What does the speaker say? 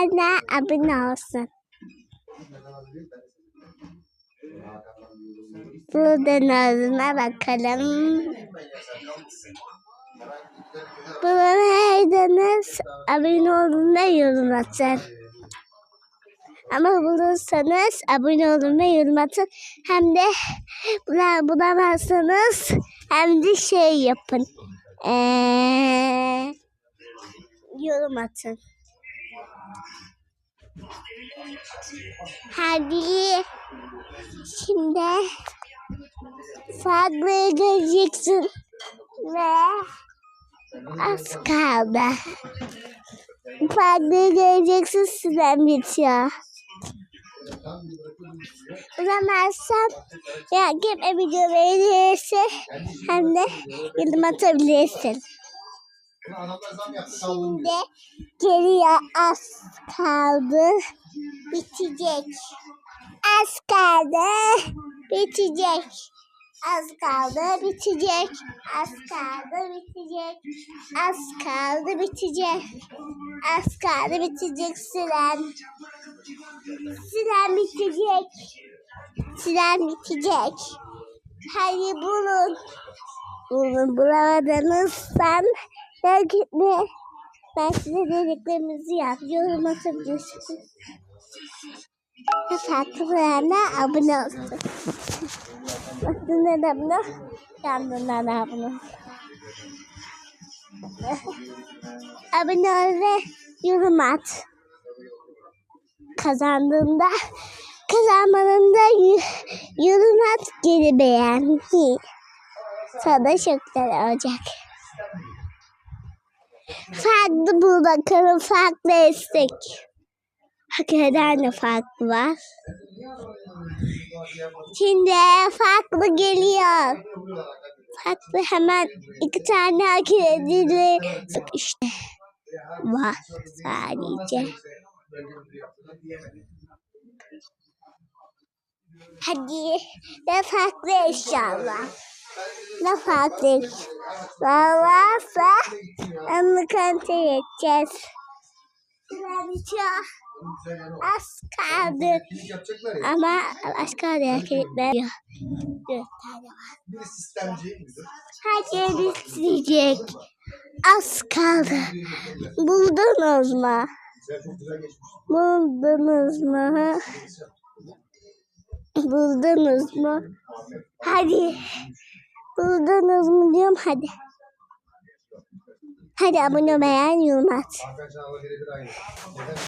beğenme, abone olsun. Buradan ağzına bakalım. Bulamaydınız, abone olun ve yorum atın. Ama bulursanız abone olun ve yorum atın. Hem de bula- bulamazsanız hem de şey yapın. Ee, yorum atın. Hadi. Şimdi farklı göreceksin. Ve az kaldı. Farklı göreceksin süren bitiyor. Bulamazsam ya kim video beğenirse hem de yorum atabilirsin. Şimdi geriye az kaldı. Bitecek. Az kaldı. Bitecek. Az kaldı bitecek. Az kaldı bitecek. Az kaldı bitecek. Az kaldı bitecek süren. Süren bitecek. Süren bitecek. Hadi bulun. Bulun bulamadınızsan belki de ben size dediklerimizi yap. Yorum atabilirsiniz. Ve farklı abone olsun. Aslında da bunu yanından da abone ol. abone ol ve yorum at. Kazandığında kazanmadığında y- yorum at geri beğen. Sana güzel olacak. Farklı bul bakalım farklı istek. Hakikaten de farklı var. Şimdi farklı geliyor. Farklı hemen iki tane hakikaten işte var sadece. Hadi ne farklı inşallah. Ne farklı varsa onu kontrol edeceğiz. Az kaldı. Ama az kaldı erkekler. Dört tane var. Bir sistemci. Herkes isteyecek. Az kaldı. Buldunuz mu? Buldunuz mu? Buldunuz mu? Hadi. Buldunuz mu diyorum hadi. Hadi abone beğen yorum at.